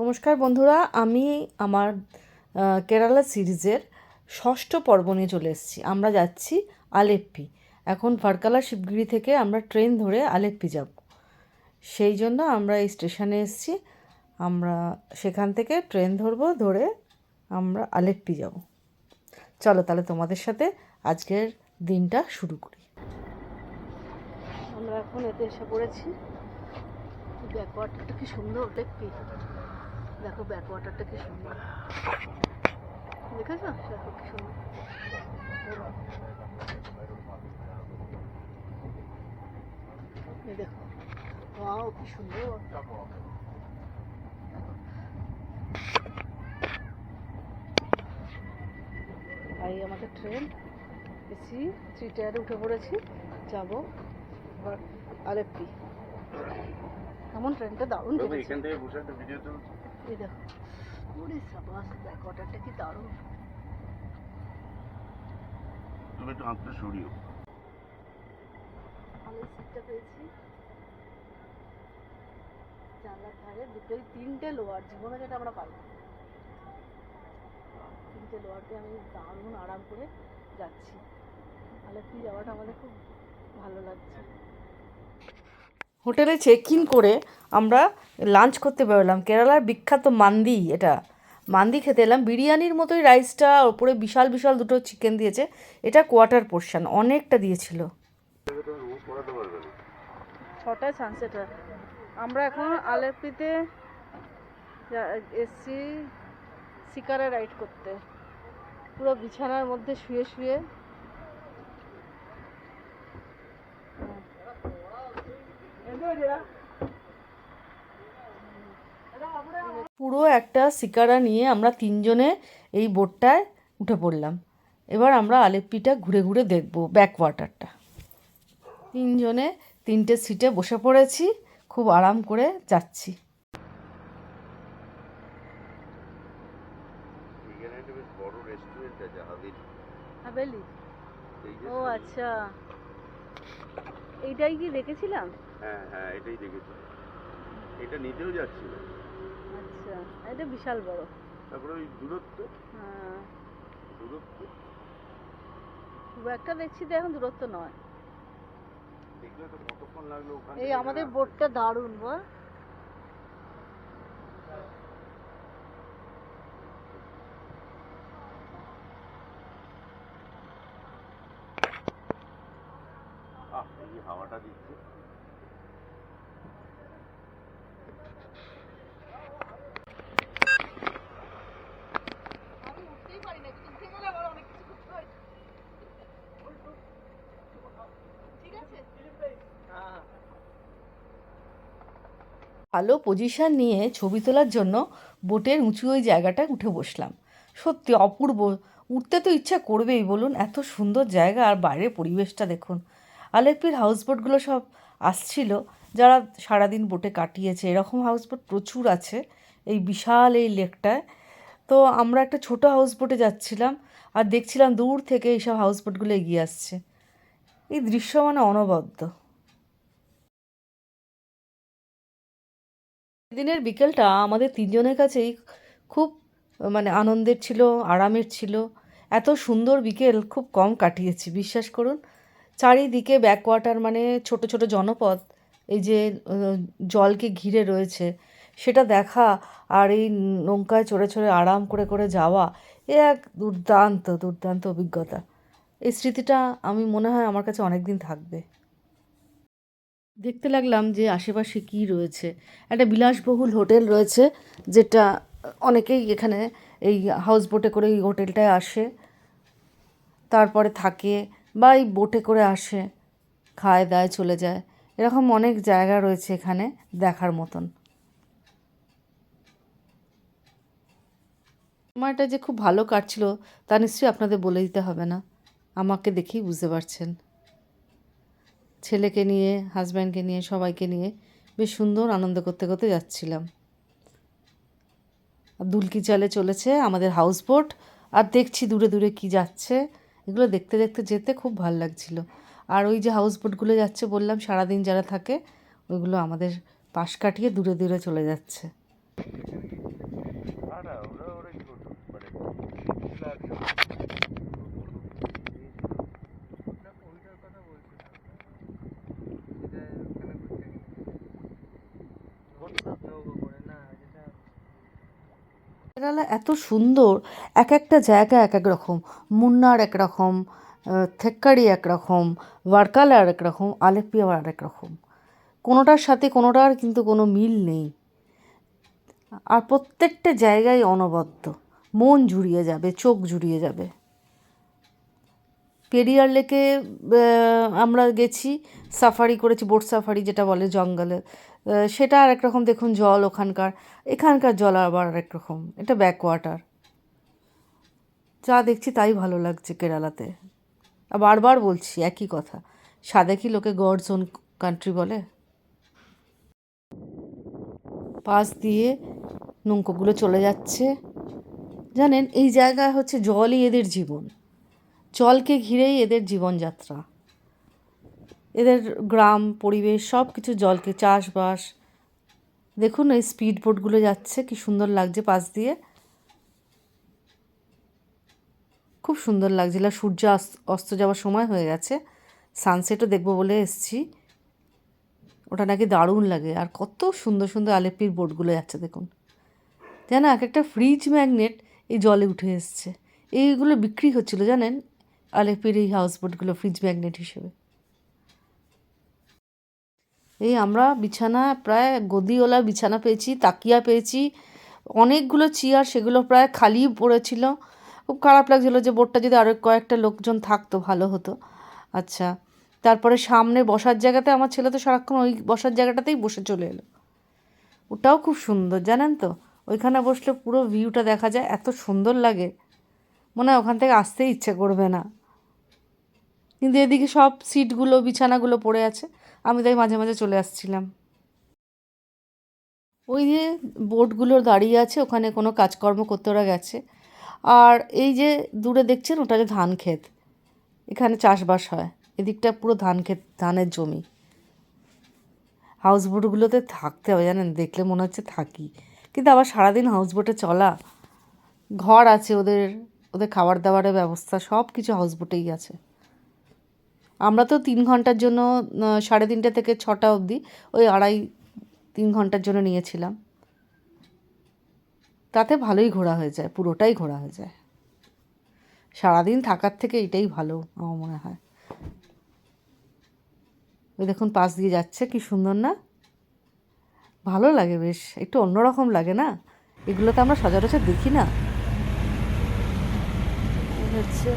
নমস্কার বন্ধুরা, আমি আমার কেরালা সিরিজের ষষ্ঠ পর্ব নিয়ে চলে এসেছি। আমরা যাচ্ছি আলেপ্পি। এখন ভার্কালা শিবগিরি থেকে আমরা ট্রেন ধরে আলেপ্পি যাব। সেই জন্য আমরা এই স্টেশনে এসেছি। আমরা সেখান থেকে ট্রেন ধরবো, ধরে আমরা আলেপ্পি যাব। চলো তাহলে তোমাদের সাথে আজকের দিনটা শুরু করি। আমরা এখন এতে এসে পড়েছি। ব্যাকওয়াটারটা কি সুন্দর দেখবি দেখো ব্যাকওয়াটারটা কি সুন্দর। দেখেছ? দেখো কি সুন্দর। দেখো। ওয়াও কি সুন্দর। এই আমাদের ট্রেন এসি থ্রি টায়ারে উঠে পড়েছি। যাব। আলেপ্পি এমন ট্রেনটা দারুণ এখান থেকে বসে একটা ভিডিও এই দেখো ওরে সাবাস ব্যাকওয়াটারটা কি দারুণ। তুমি একটু হাতটা সরিও আমি সিটটা পেয়েছি। জানলার ধারে দুটোই তিনটে লোয়ার জীবনে যেটা আমরা পাই তিনটে আমি দারুণ আরাম করে যাচ্ছি। যাওয়াটা আমাদের খুব ভালো লাগছে। হোটেলে চেক ইন করে আমরা লাঞ্চ করতে বেরোলাম। কেরালার বিখ্যাত মান্দি এটা। মান্দি খেতে এলাম। বিরিয়ানির মতোই রাইসটা ওপরে বিশাল বিশাল দুটো চিকেন দিয়েছে। এটা কোয়ার্টার পোর্শন অনেকটা দিয়েছিল। ছটায় সানসেট আমরা এখন আলেপিতে এসছি শিকারে রাইড করতে। পুরো বিছানার মধ্যে শুয়ে শুয়ে পুরো একটা শিকারা নিয়ে আমরা তিনজনে এই বোটটায় উঠে পড়লাম। এবার আমরা আলেপ্পিটা ঘুরে ঘুরে দেখব ব্যাক ওয়াটারটা তিনজনে তিনটে সিটে বসে পড়েছি খুব আরাম করে যাচ্ছি। হাভেলি। ও আচ্ছা। এইটাই কি দেখেছিলাম? হ্যাঁ হ্যাঁ এটাই দেখেছি। এটা নিতেও যাচ্ছিল। আচ্ছা এটা বিশাল বড়। তারপরে ওই দূরত্ব? হ্যাঁ। দূরত্ব? খুব একটা দেখছি তো এখন দূরত্ব নয়। এই আমাদের বোটটা দারুণ বল। হাওয়াটা দিচ্ছে। ভালো পজিশন নিয়ে ছবি তোলার জন্য বোটের উঁচু ওই জায়গাটায় উঠে বসলাম। সত্যি অপূর্ব। উঠতে তো ইচ্ছা করবেই, বলুন, এত সুন্দর জায়গা আর বাইরের পরিবেশটা দেখুন। আলেপ্পির হাউসবোটগুলো সব আসছিল, যারা সারাদিন বোটে কাটিয়েছে। এরকম হাউসবোট প্রচুর আছে, এই বিশাল এই লেকটায়। তো আমরা একটা ছোট হাউসবোটে যাচ্ছিলাম আর দেখছিলাম দূর থেকে এইসব হাউসবোটগুলো এগিয়ে আসছে। এই দৃশ্য মানে অনবদ্য। দিনের বিকেলটা আমাদের তিনজনের কাছেই খুব মানে আনন্দের ছিল, আরামের ছিল। এত সুন্দর বিকেল, খুব কম কাটিয়েছি, বিশ্বাস করুন। চারিদিকে ব্যাকওয়াটার মানে ছোট ছোট জনপদ, এই যে জলকে ঘিরে রয়েছে, সেটা দেখা আর এই নৌকায় চড়ে চড়ে আরাম করে করে যাওয়া, এ এক দুর্দান্ত দুর্দান্ত অভিজ্ঞতা। এই স্মৃতিটা আমি, মনে হয়, আমার কাছে অনেক দিন থাকবে। দেখতে লাগলাম যে আশেপাশে কি রয়েছে। একটা বিলাসবহুল হোটেল রয়েছে, যেটা অনেকেই এখানে এই হাউস বোটে করে এই হোটেলটায় আসে। তারপরে থাকে বা এই বোটে করে আসে, খায় দায় চলে যায়। এরকম অনেক জায়গা রয়েছে এখানে দেখার মতন। সময়টা যে খুব ভালো কাটছিল, তা নিশ্চয়ই আপনাদের বলে দিতে হবে না। আমাকে দেখেই বুঝতে পারছেন। ছেলেকে নিয়ে হাজব্যান্ডকে নিয়ে, সবাইকে নিয়ে বেশ সুন্দর আনন্দ করতে করতে যাচ্ছিলাম। দুলকি চালে চলেছে আমাদের হাউস বোট আর দেখছি দূরে দূরে কি যাচ্ছে। এগুলো দেখতে দেখতে যেতে খুব ভালো লাগছিল। আর ওই যে হাউস বোটগুলো যাচ্ছে বললাম, সারাদিন যারা থাকে, ওইগুলো আমাদের পাশ কাটিয়ে দূরে দূরে চলে যাচ্ছে। কেরালা এত সুন্দর এক একটা জায়গা এক এক রকম মুন্নার এক রকম আহ, থেক্কাড়ি এক রকম ওয়ার্কালা আর এক রকম আলেপিয়া আর এক রকম। কোনোটার সাথে কোনোটার কিন্তু কোনো মিল নেই। আর প্রত্যেকটা জায়গায় অনবদ্য। মন জুড়িয়ে যাবে চোখ জুড়িয়ে যাবে। পেরিয়ার লেকে আমরা গেছি, সাফারি করেছি, বোট সাফারি যেটা বলে জঙ্গলে। সেটা আর রকম, দেখুন জল ওখানকার। এখানকার জল আবার আরেক রকম, এটা ব্যাক ওয়াটার যা দেখছি তাই ভালো লাগছে কেরালাতে। আর বারবার বলছি, একই কথা, সাদে কি লোকে গডস ওন কান্ট্রি বলে? পাশ দিয়ে নৌকোগুলো চলে যাচ্ছে। জানেন, এই জায়গা হচ্ছে জলই এদের জীবন। জলকে ঘিরেই এদের জীবনযাত্রা। এদের গ্রাম, পরিবেশ সব কিছু জলকে, চাষবাস। দেখুন এই স্পিড বোটগুলো যাচ্ছে, কি সুন্দর লাগছে পাশ দিয়ে। খুব সুন্দর লাগছিল সূর্য অস্ত যাওয়ার সময় হয়ে গেছে। সানসেটও দেখব বলে এসছি। ওটা নাকি দারুণ লাগে। আর কত সুন্দর সুন্দর আলেপ্পির বোটগুলো যাচ্ছে দেখুন। যেন এক একটা ফ্রিজ ম্যাগনেট এই জলে উঠে এসছে। এইগুলো বিক্রি হচ্ছিল, জানেন? আলেপ্পির এই হাউস বোটগুলো ফ্রিজ ম্যাগনেট হিসেবে। এই আমরা বিছানা, প্রায় গদিওয়ালা বিছানা পেয়েছি, তাকিয়া পেয়েছি। অনেকগুলো চেয়ার সেগুলো প্রায় খালি পড়েছিল। খুব খারাপ লাগছিল যে বোটটা যদি আরও কয়েকটা লোকজন থাকতো, ভালো হতো। আচ্ছা তারপরে সামনে বসার জায়গাতে আমার ছেলে তো সারাক্ষণ ওই বসার জায়গাটাতেই বসে চলে এলো। ওটাও খুব সুন্দর, জানেন তো? ওইখানে বসলে পুরো ভিউটা দেখা যায়, এত সুন্দর লাগে। মনে হয় ওখান থেকে আসতেই ইচ্ছে করবে না। কিন্তু এদিকে সব সিটগুলো, বিছানাগুলো পড়ে আছে। আমি তাই মাঝে মাঝে চলে আসছিলাম। ওই যে বোটগুলো দাঁড়িয়ে আছে, ওখানে কোনো কাজকর্ম করতে ওরা গেছে। আর এই যে দূরে দেখছেন, ওটা যে ধান ক্ষেত। এখানে চাষবাস হয়। এদিকটা পুরো ধান ক্ষেত, ধানের জমি। হাউস বোটগুলোতে থাকতে হবে জানেন? দেখলে মনে হচ্ছে থাকি। কিন্তু আবার সারাদিন হাউস বোটে চলা। ঘর আছে ওদের ওদের খাবার দাবারের ব্যবস্থা সব কিছু হাউস বোটেই আছে। আমরা তো তিন ঘণ্টার জন্য সাড়ে তিনটে থেকে ছটা অবধি ওই আড়াই, তিন ঘণ্টার জন্য নিয়েছিলাম। তাতে ভালোই ঘোরা হয়ে যায়, পুরোটাই ঘোরা হয়ে যায়। সারাদিন থাকার থেকে এটাই ভালো, আমার মনে হয়। ওই দেখুন, পাশ দিয়ে যাচ্ছে, কি সুন্দর না? ভালো লাগে বেশ, একটু অন্যরকম লাগে না? এগুলো তো আমরা সচরাচর দেখি না। হচ্ছে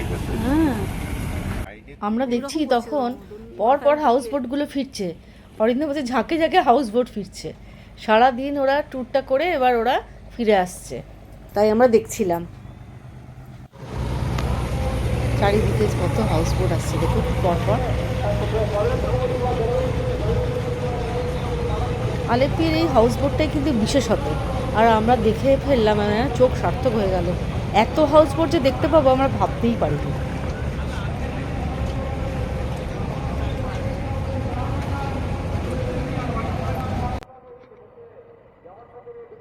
এখানে হ্যাঁ। আমরা দেখছি তখন পর পর হাউস বোটগুলো ফিরছে। অরিন্দম বলছে ঝাঁকে ঝাঁকে হাউস বোট ফিরছে। সারাদিন ওরা ট্যুরটা করে এবার ওরা ফিরে আসছে। তাই আমরা দেখছিলাম। চারিদিকে কত হাউস বোট আসছে দেখুন পর পর। আলেপ্পির এই হাউস বোটটাই কিন্তু বিশেষত আর আমরা দেখে ফেললাম মানে চোখ সার্থক হয়ে গেল। এত হাউস বোট যে দেখতে পাবো আমরা ভাবতেই পারিনি।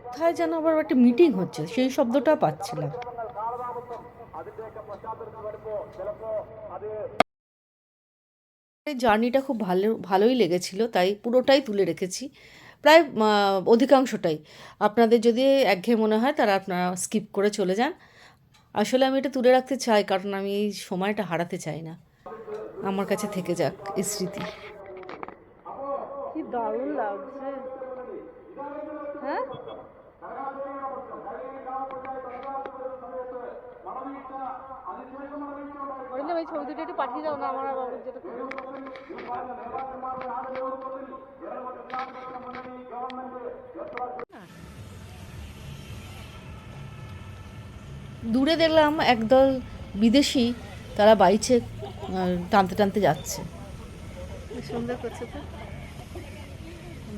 কোথায় যেন আবার একটা মিটিং হচ্ছে, সেই শব্দটা পাচ্ছিলাম। জার্নিটা খুব ভালো, ভালোই লেগেছিল, তাই পুরোটাই তুলে রেখেছি। প্রায় অধিকাংশটাই। আপনাদের যদি একঘেয়ে মনে হয় তারা আপনারা স্কিপ করে চলে যান। আসলে আমি এটা তুলে রাখতে চাই, কারণ আমি এই সময়টা হারাতে চাই না। আমার কাছে থেকে যাক স্মৃতি। হ্যাঁ? ছবি দুটো একটু পাঠিয়ে দাও না, আমার যেটা দূরে দেখলাম একদল বিদেশি তারা বাইছে টানতে টানতে যাচ্ছে। সুন্দর করছে তো।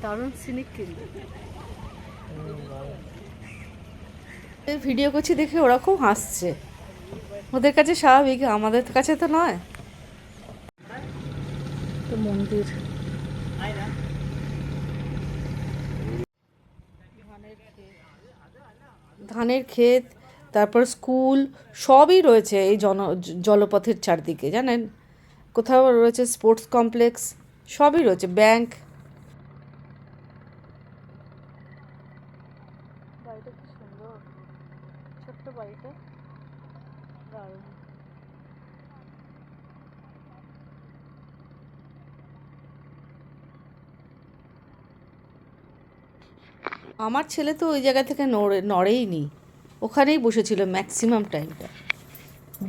দারুণ সিনিক কিন্তু। ভিডিও করছি দেখে ওরা খুব হাসছে। ওদের কাছে স্বাভাবিক আমাদের কাছে তো নয়। তো মন্দির। ধানের ক্ষেত, তারপর স্কুল, সবই রয়েছে এই জন, জলপথের চারদিকে, জানেন? কোথাও রয়েছে স্পোর্টস কমপ্লেক্স, সবই রয়েছে। ব্যাংক বাড়িটা কি সুন্দর ছোট্ট বাড়িটা দারুণ আমার ছেলে তো ওই জায়গা থেকে নড়ে নড়েই নি ওখানেই বসেছিল ম্যাক্সিমাম টাইমটা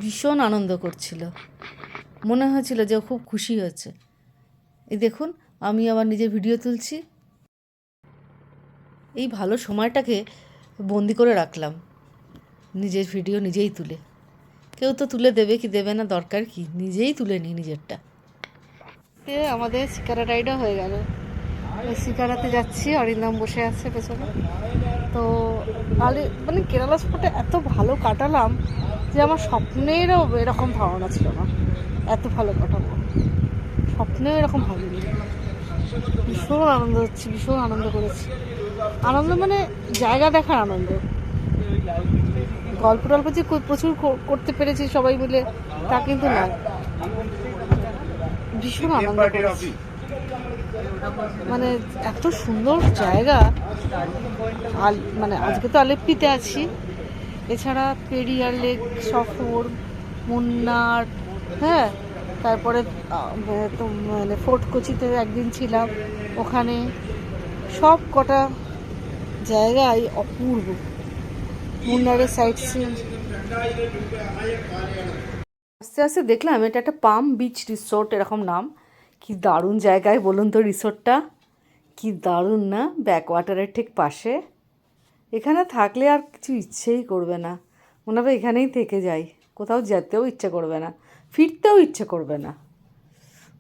ভীষণ আনন্দ করছিল। মনে হয়েছিল যে খুব খুশি হয়েছে। এই দেখুন, আমি আবার নিজের ভিডিও তুলছি। এই ভালো সময়টাকে বন্দি করে রাখলাম। নিজের ভিডিও নিজেই তুলে। কেউ তো তুলে দেবে কি দেবে না, দরকার কি? নিজেই তুলে নিই নিজেরটা। আমাদের শিকারা রাইডও হয়ে গেল। শিকারাতে যাচ্ছি অরিন্দম বসে আছে পেছনে। তো আলে মানে কেরালা স্পটে এত ভালো কাটালাম যে আমার স্বপ্নেরও এরকম ধারণা ছিল না। এত ভালো কাটাবো। স্বপ্নেও এরকম ভাবিনি। ভীষণ আনন্দ হচ্ছে ভীষণ আনন্দ করেছি। আনন্দ মানে জায়গা দেখার আনন্দ। গল্প টল্প যে প্রচুর করতে পেরেছি সবাই মিলে তা কিন্তু নয়। ভীষণ আনন্দ করেছি। মানে এত সুন্দর জায়গা। আল মানে আজকে তো আলেপ্পিতে আছি। এছাড়া পেরিয়ার লেক, সফর, মুন্নার হ্যাঁ তারপরে মানে ফোর্ট কোচিতে একদিন ছিলাম। ওখানে সব কটা জায়গায় অপূর্ব। মুন্নারের সাইড সিন আস্তে আস্তে দেখলাম, এটা একটা পাম বিচ রিসোর্ট এরকম নাম। কি দারুণ জায়গায় বলুন তো রিসোর্টটা। কি দারুণ না? ব্যাকওয়াটারের ঠিক পাশে। এখানে থাকলে আর কিছু ইচ্ছেই করবে না। মনে হবে এখানেই থেকে যাই। কোথাও যেতেও ইচ্ছে করবে না। ফিরতেও ইচ্ছে করবে না।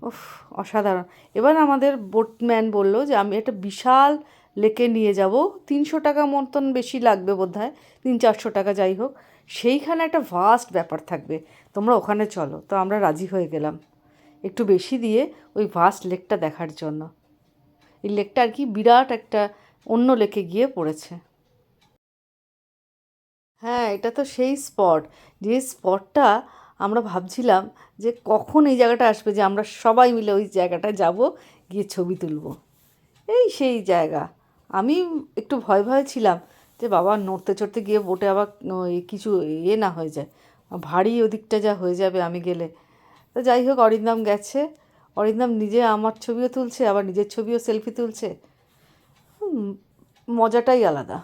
উফ, অসাধারণ। এবার আমাদের বোটম্যান বলল যে, আমি একটা বিশাল লেকে নিয়ে যাব। তিনশো টাকা মতন বেশি লাগবে বোধ হয় তিন চারশো টাকা যাই হোক। সেইখানে একটা ভাস্ট ব্যাপার থাকবে। তোমরা ওখানে চলো। তো আমরা রাজি হয়ে গেলাম। একটু বেশি দিয়ে ওই ভাস্ট লেকটা দেখার জন্য। এই লেকটা আর কি বিরাট একটা অন্য লেকে গিয়ে পড়েছে। হ্যাঁ এটা তো সেই স্পট যে স্পটটা আমরা ভাবছিলাম যে কখন এই জায়গাটা আসবে যে আমরা সবাই মিলে ওই জায়গাটায় যাব, গিয়ে ছবি তুলব। এই সেই জায়গা। আমি একটু ভয় ভয় ছিলাম যে বাবা নড়তে চড়তে গিয়ে বোটে আবার কিছু ইয়ে না হয়ে যায়। ভারী ওদিকটা যা হয়ে যাবে আমি গেলে। তো যাই হোক, অরিন্দম গেছে। অরিন্দম নিজে আমার ছবিও তুলছে, আবার নিজের ছবিও সেলফি তুলছে। মজাটাই আলাদা।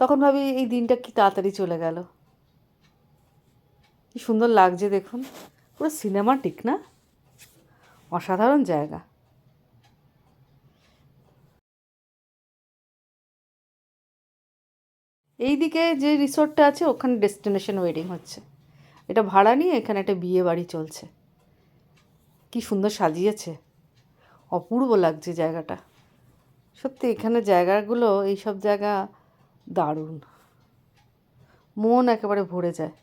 তখন ভাবি, এই দিনটা কি তাড়াতাড়ি চলে গেল। কি সুন্দর লাগছে দেখুন। পুরো সিনেমাটিক না? অসাধারণ জায়গা। এইদিকে যে রিসোর্টটা আছে, ওখানে ডেস্টিনেশন ওয়েডিং হচ্ছে। এটা ভাড়া নিয়ে এখানে একটা বিয়ে বাড়ি চলছে। কি সুন্দর সাজিয়েছে। অপূর্ব লাগছে জায়গাটা। সত্যি এখানে জায়গাগুলো এইসব জায়গা দারুণ। মন একেবারে ভরে যায়।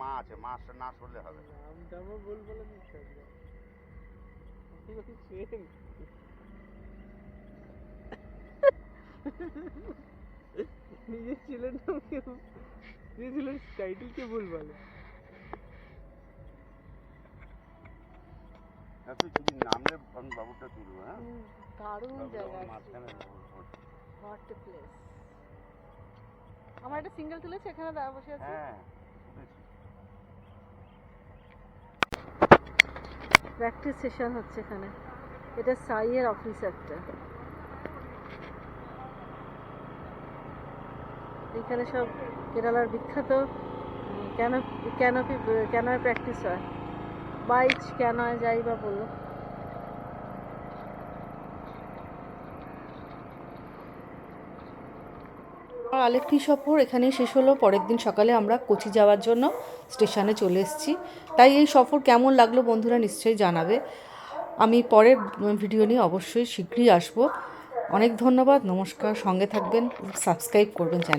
মা আছে মাছ না করলে হবে নিজের কেউ নিজের ছেলের টাইটেল কে ভুল বলে। হ্যাঁ, যদি নামলে আমি বাবুটা তুলবো হ্যাঁ? দারুণ বাবুর মাঝখানে হোয়াট প্লেস আমার একটা সিঙ্গেল তুলেছে এখানে দাঁড়া বসে আছে। হ্যাঁ প্র্যাকটিস সেশন হচ্ছে এখানে। এটা সাইয়ের অফিস একটা। এখানে সব কেরালার বিখ্যাত, কেন ক্যানোপি প্র্যাকটিস হয়? বাইচ ক্যানয় যাই বা বলল আলেপ্পি সফর এখানেই শেষ হলো। পরের দিন সকালে আমরা কোচি যাওয়ার জন্য স্টেশনে চলে এসেছি। তাই এই সফর কেমন লাগল বন্ধুরা নিশ্চয়ই জানাবে। আমি পরের ভিডিও নিয়ে অবশ্যই শীঘ্রই আসব। অনেক ধন্যবাদ। নমস্কার। সঙ্গে থাকবেন। সাবস্ক্রাইব করবেন চ্যানেল।